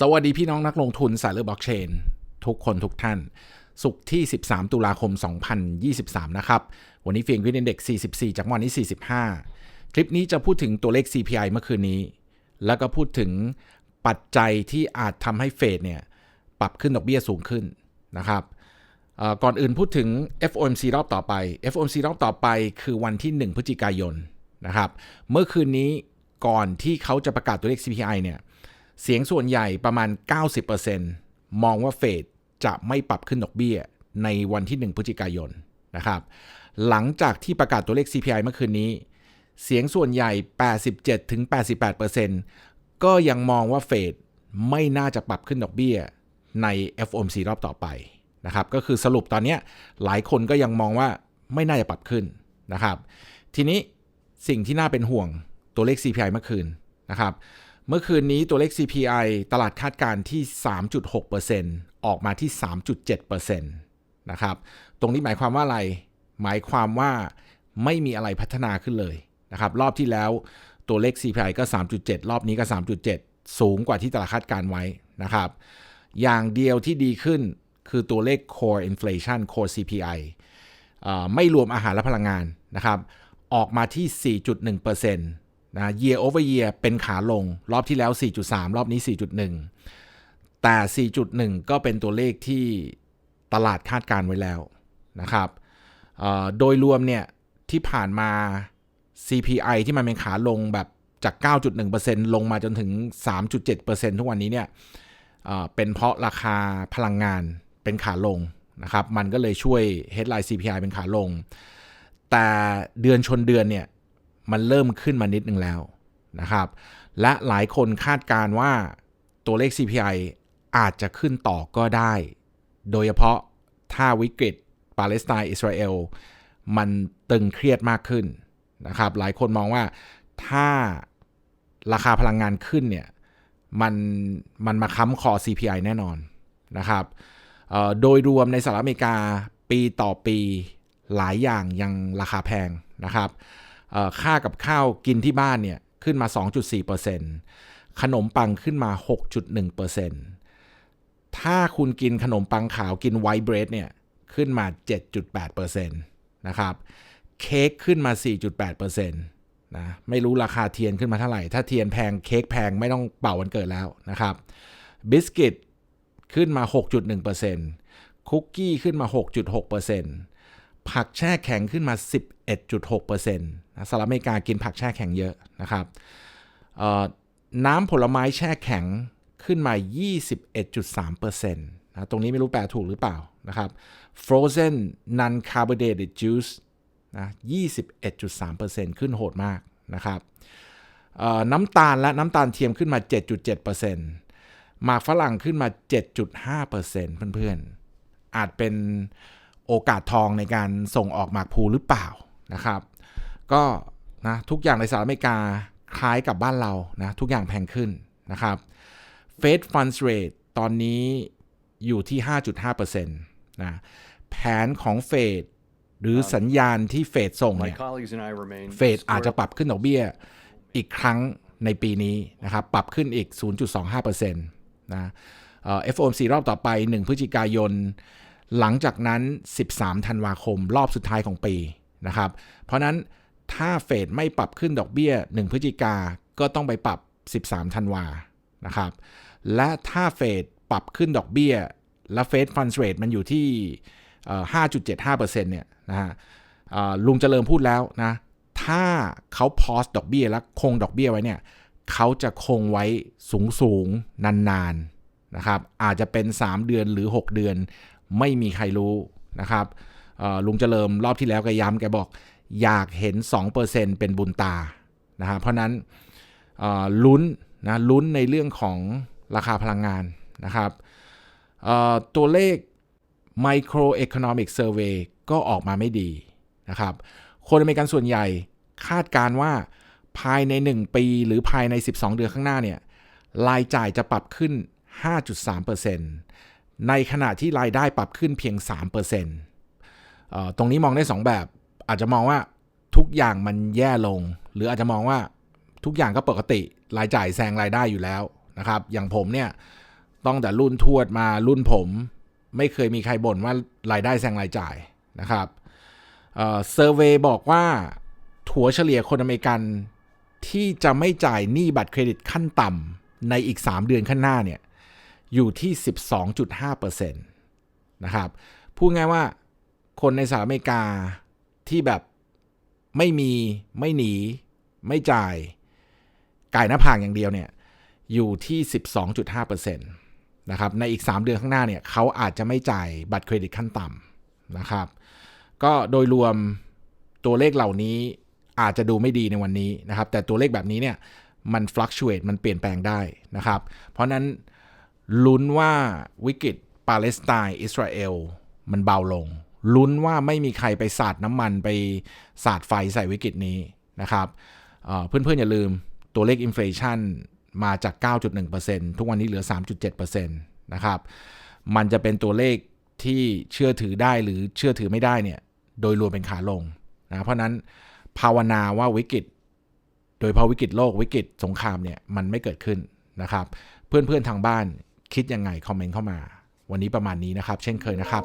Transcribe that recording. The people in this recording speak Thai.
สวัสดีพี่น้องนักลงทุนสายเลือบล็อกเชน ทุกคนทุกท่าน สุขที่ 13 ตุลาคม 2023 นะครับ วันนี้เฟียงวินเด็ก 44 จากวันนี้ 45 คลิปนี้จะพูดถึงตัวเลข CPI เมื่อคืนนี้ แล้วก็พูดถึงปัจจัยที่อาจทำให้เฟดเนี่ย ปรับขึ้นดอกเบี้ยสูงขึ้นนะครับก่อนอื่นพูดถึง FOMC รอบต่อไป FOMC รอบต่อไปคือวันที่ 1 พฤศจิกายนนะครับ เมื่อคืนนี้ก่อนที่เขาจะประกาศตัวเลข CPI เนี่ย เสียงส่วนใหญ่ประมาณ 90%มองว่าเฟดจะไม่ปรับขึ้นดอกเบี้ยในวันที่ 1 พฤศจิกายนนะครับ หลังจากที่ประกาศตัวเลข CPI เมื่อคืนนี้ เสียงส่วนใหญ่ 87-88%ก็ยังมองว่าเฟดไม่น่าจะปรับขึ้นดอกเบี้ยใน FOMC รอบต่อไปนะครับ ก็คือสรุปตอนนี้หลายคนก็ยังมองว่าไม่น่าจะปรับขึ้นนะครับ ทีนี้สิ่งที่น่าเป็นห่วงตัวเลข CPI เมื่อคืนนะครับ เมื่อคืนนี้ตัวเลข CPI ตลาดคาดการณ์ที่ 3.6%ออกมาที่ 3.7%นะครับ ตรงนี้หมายความว่าอะไร หมายความว่าไม่มีอะไรพัฒนาขึ้นเลยนะครับ รอบที่แล้วตัวเลข CPI ก็ 3.7 รอบนี้ก็ 3.7 สูงกว่าที่ตลาดคาดการไว้นะครับ อย่างเดียวที่ดีขึ้นคือตัวเลข core inflation core CPI ไม่รวมอาหารและพลังงานนะครับ ออกมาที่ 4.1% นะ year over year เป็นขาลง รอบที่แล้ว 4.3 รอบนี้ 4.1 แต่ 4.1 ก็เป็นตัวเลขที่ตลาดคาดการไว้แล้วนะครับ โดยรวมเนี่ยที่ผ่านมา CPI ที่มันเป็นขาลงแบบจาก 9.1%ลงมาจนถึง 3.7%ทุกวันนี้เนี่ยเป็นเพราะราคาพลังงานเป็นขาลงนะครับ มันก็เลยช่วย headline CPI เป็นขาลง แต่เดือนชนเดือนเนี่ย มันเริ่มขึ้นมานิดนึงแล้วนะครับ และหลายคนคาดการณ์ว่าตัวเลข CPI อาจจะขึ้นต่อก็ได้ โดยเฉพาะถ้าวิกฤตปาเลสไตน์อิสราเอลมันตึงเครียดมากขึ้นนะครับ หลายคนมองว่าถ้าราคาพลังงานขึ้นเนี่ยมันมันมาค้ำคอ CPI แน่นอนนะครับโดยรวมในสหรัฐอเมริกาปีต่อปีหลายอย่างยังราคาแพงนะครับ ค่ากับข้าวกินที่บ้านเนี่ยขึ้นมา 2.4%ขนมปังขึ้นมา 6.1%ถ้าคุณกินขนมปังขาวกินไวท์เบรดเนี่ยขึ้นมา 7.8%นะครับเค้กขึ้นมา 4.8%นะไม่รู้ราคาเทียนขึ้นมาเท่าไหร่ ถ้าเทียนแพงเค้กแพงไม่ต้องเป่าวันเกิดแล้วนะครับบิสกิตขึ้นมา 6.1%คุกกี้ขึ้นมา 6.6%ผักแช่แข็งขึ้นมา 11.6%น สหรัฐอเมริกากินผักแช่แข็งเยอะนะครับน้ำผลไม้แช่แข็งขึ้นมา 21.3%นะตรงนี้ไม่รู้แปลถูกหรือเปล่านะครับ frozen non carbonated juice นะ21.3%ขึ้นโหดมากนะครับน้ำตาลและน้ำตาลเทียมขึ้นมา 7.7%หมากฝรั่งขึ้นมา 7.5%เพื่อนๆ อาจเป็นโอกาสทองในการส่งออกหมากพลูหรือเปล่านะครับ ก็นะทุกอย่างในสหรัฐอเมริกาคล้ายกับบ้านเรานะทุกอย่างแพงขึ้นนะครับ Fed Funds Rate ตอนนี้อยู่ที่ 5.5%นะแผนของเฟดหรือสัญญาณที่เฟดส่ง My เนี่ย colleagues and I remain เฟดอาจจะปรับขึ้นดอกเบี้ยอีกครั้งในปีนี้นะครับปรับขึ้นอีก 0.25%นะเอ่อ FOMC รอบต่อไป 1 พฤศจิกายน หลังจากนั้น 13 ธันวาคม รอบสุดท้ายของปีนะครับเพราะนั้น ถ้าเฟดไม่ปรับขึ้นดอกเบี้ย 1 พฤศจิกาก็ต้องไปปรับ 13ธันวานะครับ และถ้าเฟดปรับขึ้นดอกเบี้ย และเฟดฟัน d ์เรทมันอยู่ที่เอ่อ5.75%เนี่ยนะฮะลุงเจริญพูดแล้วนะ ถ้าเขาพอสดอกเบี้ยและคงดอกเบี้ยไว้เนี่ยเขาจะคงไว้สูงสูงๆนานๆนะครับ อาจจะเป็น 3 เดือนหรือ 6 เดือนไม่มีใครรู้นะครับลุงเจริญรอบที่แล้วแกย้ำแกบอก อยากเห็น 2%เป็นบุญตานะฮะเพราะนั้นลุ้นนะลุ้นในเรื่องของราคาพลังงานนะครับตัวเลข Microeconomic Survey ก็ออกมาไม่ดีนะครับคนอเมริกันส่วนใหญ่คาดการณ์ว่าภายใน 1 ปีหรือภายใน 12 เดือนข้างหน้าเนี่ยรายจ่ายจะปรับขึ้น 5.3%ในขณะที่รายได้ปรับขึ้นเพียง3%เอ่อตรงนี้มองได้ 2 แบบ อาจจะมองว่าทุกอย่างมันแย่ลง หรืออาจจะมองว่าทุกอย่างก็ปกติรายจ่ายแซงรายได้อยู่แล้วนะครับ อย่างผมเนี่ยต้องแต่รุ่นทวดมารุ่นผม ไม่เคยมีใครบ่นว่ารายได้แซงรายจ่ายนะครับเซอร์เวยบอกว่าถัวเฉลี่ยคนอเมริกันที่จะไม่จ่ายหนี้บัตรเครดิตขั้นต่ำในอีก 3 เดือนข้างหน้าเนี่ยอยู่ที่ 12.5%นะครับ พูดง่ายว่าคนในสหรัฐอเมริกา ที่แบบไม่มีไม่หนี ไม่จ่ายก่ายหน้าผากอย่างเดียวเนี่ยอยู่ที่ 12.5%นะครับในอีก 3 เดือนข้างหน้าเนี่ยเขาอาจจะไม่จ่ายบัตรเครดิตขั้นต่ำนะครับ ก็โดยรวมตัวเลขเหล่านี้อาจจะดูไม่ดีในวันนี้นะครับ แต่ตัวเลขแบบนี้เนี่ยมัน fluctuate มันเปลี่ยนแปลงได้นะครับ เพราะนั้นลุ้นว่าวิกฤตปาเลสไตน์อิสราเอลมันเบาลง ลุ้นว่าไม่มีใครไปสาดน้ำมันไปสาดไฟใส่วิกฤตนี้นะครับเพื่อนๆอย่าลืมตัวเลขอินฟลชันมาจาก 9.1%ทุกวันนี้เหลือ 3.7%นะครับ มันจะเป็นตัวเลขที่เชื่อถือได้หรือเชื่อถือไม่ได้เนี่ย โดยรวมเป็นขาลงนะ เพราะนั้นภาวนาว่าวิกฤต โดยเฉพาะวิกฤตโลกวิกฤตสงครามเนี่ย มันไม่เกิดขึ้นนะครับ เพื่อนๆทางบ้านคิดยังไง คอมเมนต์เข้ามา วันนี้ประมาณนี้นะครับ เช่นเคยนะครับ